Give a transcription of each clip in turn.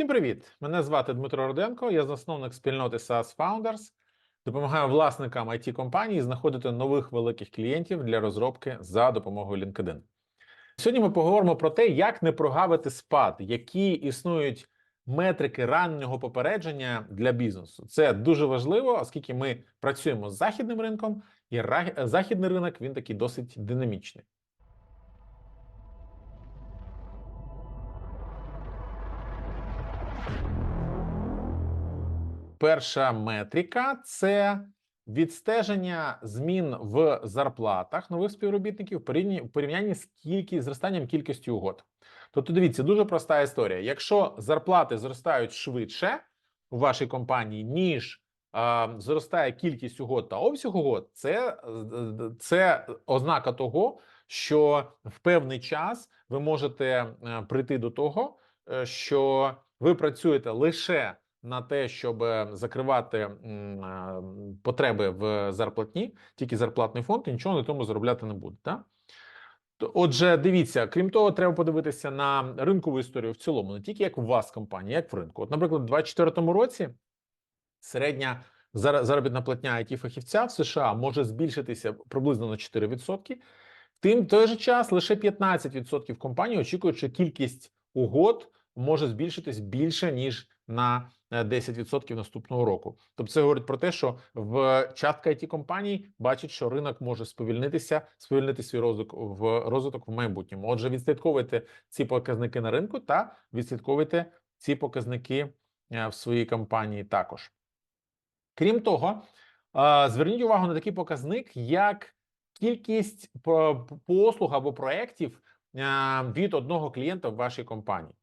Всім привіт! Мене звати Дмитро Роденко, я засновник спільноти SaaS Founders. Допомагаю власникам it компаній знаходити нових великих клієнтів для розробки за допомогою LinkedIn. Сьогодні ми поговоримо про те, як не прогавити спад, які існують метрики раннього попередження для бізнесу. Це дуже важливо, оскільки ми працюємо з західним ринком, і західний ринок він такий досить динамічний. Перша метрика це відстеження змін в зарплатах нових співробітників в порівнянні, з кількість зростанням кількості угод. Тобто, дивіться, дуже проста історія. Якщо зарплати зростають швидше у вашій компанії, ніж е, зростає кількість угод та обсяг угод, це, це ознака того, що в певний час ви можете е, прийти до того, е, що ви працюєте лише на те, щоб е, закривати е, потреби в зарплатні, тільки зарплатний фонд, і нічого на тому заробляти не буде. Так? Отже, дивіться, крім того, треба подивитися на ринкову історію в цілому, не тільки як у вас компанія, як в ринку. От, наприклад, у 2024 році середня зар- заробітна платня it фахівця в США може збільшитися приблизно на 4%. Тим в той же час лише 15% компаній очікують, що кількість угод може збільшитись більше ніж на 10% наступного року. Тобто це говорить про те, що в частка it компаній бачить, що ринок може сповільнитися, сповільнити свій розвиток в розвиток в майбутньому. Отже, відслідковуйте ці показники на ринку та відслідковуйте ці показники е, в своїй компанії також. Крім того, е, зверніть увагу на такий показник, як кількість по- послуг або проєктів е, від одного клієнта в вашій компанії.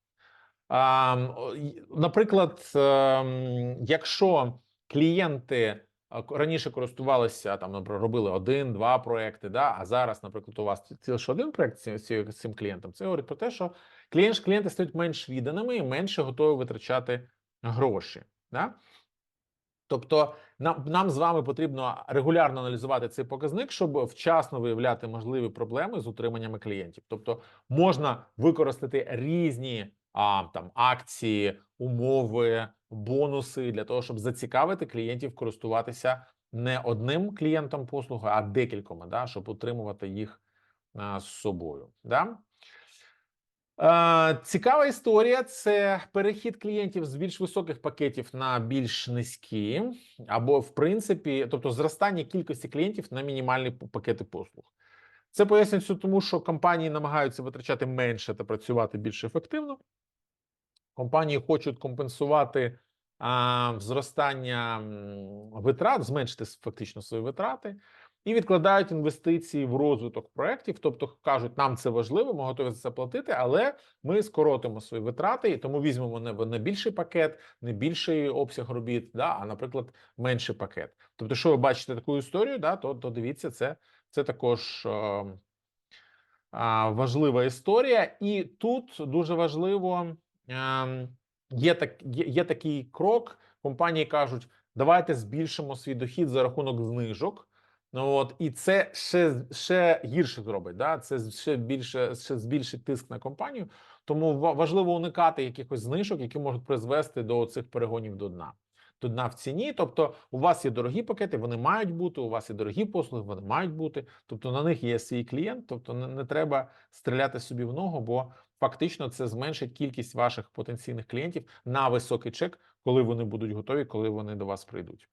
Наприклад, ем, якщо клієнти раніше користувалися там, наприклад, робили один-два проекти, да, а зараз, наприклад, у вас лише один проект з цим клієнтом, це говорить про те, що клієнт, клієнти стають менш відданими і менше готові витрачати гроші. Да? Тобто, нам, нам з вами потрібно регулярно аналізувати цей показник, щоб вчасно виявляти можливі проблеми з утриманнями клієнтів. Тобто, можна використати різні а, там акції, умови, бонуси для того, щоб зацікавити клієнтів користуватися не одним клієнтом послуги, а декількома, да, щоб утримувати їх а, з собою. Да? Е, Цікава історія це перехід клієнтів з більш високих пакетів на більш низькі, або в принципі, тобто зростання кількості клієнтів на мінімальні пакети послуг. Це пояснюється тому, що компанії намагаються витрачати менше та працювати більш ефективно. Компанії хочуть компенсувати а, зростання витрат, зменшити фактично свої витрати, і відкладають інвестиції в розвиток проєктів. Тобто кажуть, нам це важливо, ми готові за це платити, але ми скоротимо свої витрати, і тому візьмемо не, не більший пакет, не більший обсяг робіт, да, а, наприклад, менший пакет. Тобто, що ви бачите таку історію, да, то, то дивіться, це, це також. важлива історія, і тут дуже важливо є так, є, є такий крок. Компанії кажуть, давайте збільшимо свій дохід за рахунок знижок. Ну от і це ще ще гірше зробить. Да? Це ще більше ще збільшить тиск на компанію. Тому важливо уникати якихось знижок, які можуть призвести до цих перегонів до дна. До дна в ціні. Тобто, у вас є дорогі пакети, вони мають бути. У вас є дорогі послуги, вони мають бути. Тобто на них є свій клієнт. Тобто, не, не треба стріляти собі в ногу, бо фактично це зменшить кількість ваших потенційних клієнтів на високий чек, коли вони будуть готові, коли вони до вас прийдуть.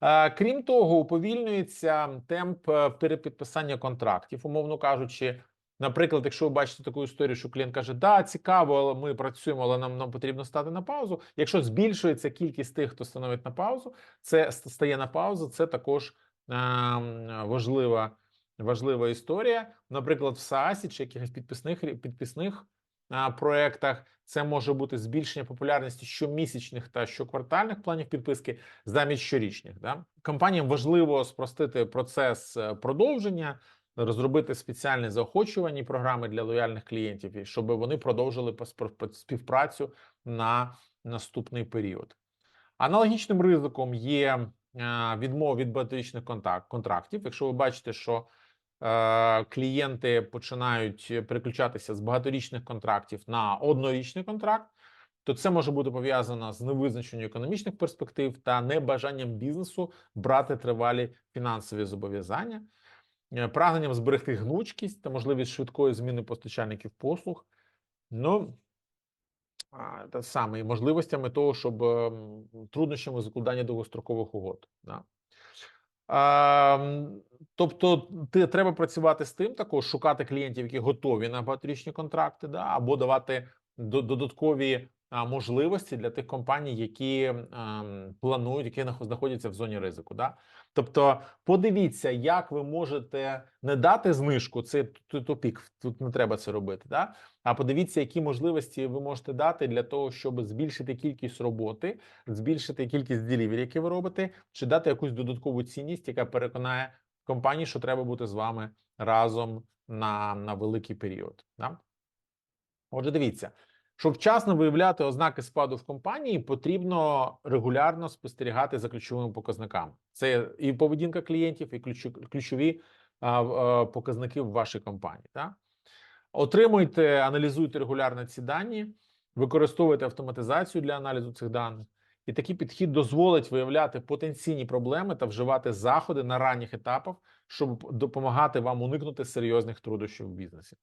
Е, Крім того, уповільнюється темп е, перепідписання контрактів, умовно кажучи. Наприклад, якщо ви бачите таку історію, що клієнт каже, да, цікаво, але ми працюємо, але нам, нам потрібно стати на паузу. Якщо збільшується кількість тих, хто становить на паузу, це стає на паузу, це також е, важлива, важлива історія. Наприклад, в SaaS чи якихось підписних підписних а, проектах це може бути збільшення популярності щомісячних та щоквартальних планів підписки замість щорічних. Да? Компаніям важливо спростити процес е, продовження, розробити спеціальні заохочувальні програми для лояльних клієнтів, і щоб вони продовжили співпрацю на наступний період. Аналогічним ризиком є е, відмова від багаторічних контрактів. Якщо ви бачите, що е, клієнти починають переключатися з багаторічних контрактів на однорічний контракт, то це може бути пов'язано з невизначенням економічних перспектив та небажанням бізнесу брати тривалі фінансові зобов'язання, е, прагненням зберегти гнучкість та можливість швидкої зміни постачальників послуг. Ну а, те саме і можливостями того, щоб ем, труднощами закладання довгострокових угод. Да. А, тобто, ти треба працювати з тим, також шукати клієнтів, які готові на багаторічні контракти, да, або давати до- додаткові можливості для тих компаній, які ем, планують, які нах- знаходяться в зоні ризику. Да? Тобто, подивіться, як ви можете не дати знижку, це тупік, тут не треба це робити. Да? А подивіться, які можливості ви можете дати для того, щоб збільшити кількість роботи, збільшити кількість ділівері, які ви робите, чи дати якусь додаткову цінність, яка переконає компанії, що треба бути з вами разом на, на великий період. Да? Отже, дивіться, щоб вчасно виявляти ознаки спаду в компанії, потрібно регулярно спостерігати за ключовими показниками. Це і поведінка клієнтів, і ключові показники в вашій компанії. Так? Отримуйте, аналізуйте регулярно ці дані, використовуйте автоматизацію для аналізу цих даних. І такий підхід дозволить виявляти потенційні проблеми та вживати заходи на ранніх етапах, щоб допомагати вам уникнути серйозних труднощів в бізнесі.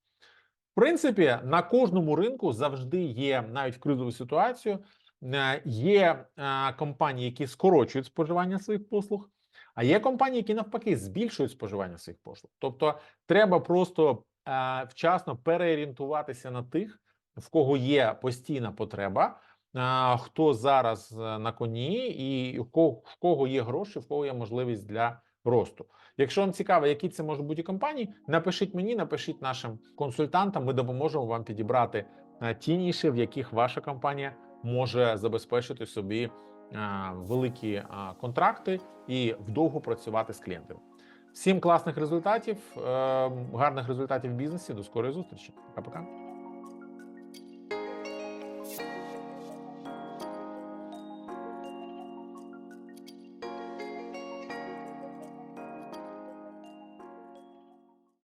В принципі, на кожному ринку завжди є, навіть в кризову ситуацію, е, є е, компанії, які скорочують споживання своїх послуг, а є компанії, які навпаки збільшують споживання своїх послуг. Тобто, треба просто е, вчасно переорієнтуватися на тих, в кого є постійна потреба, хто зараз на коні, і в кого є гроші, в кого є можливість для росту. Якщо вам цікаво, які це можуть бути компанії, напишіть мені, напишіть нашим консультантам. Ми допоможемо вам підібрати е, ті ніші, в яких ваша компанія може забезпечити собі е, великі е, контракти і вдовго працювати з клієнтами. Всім класних результатів, гарних результатів в бізнесі. До скорої зустрічі. Пока-пока.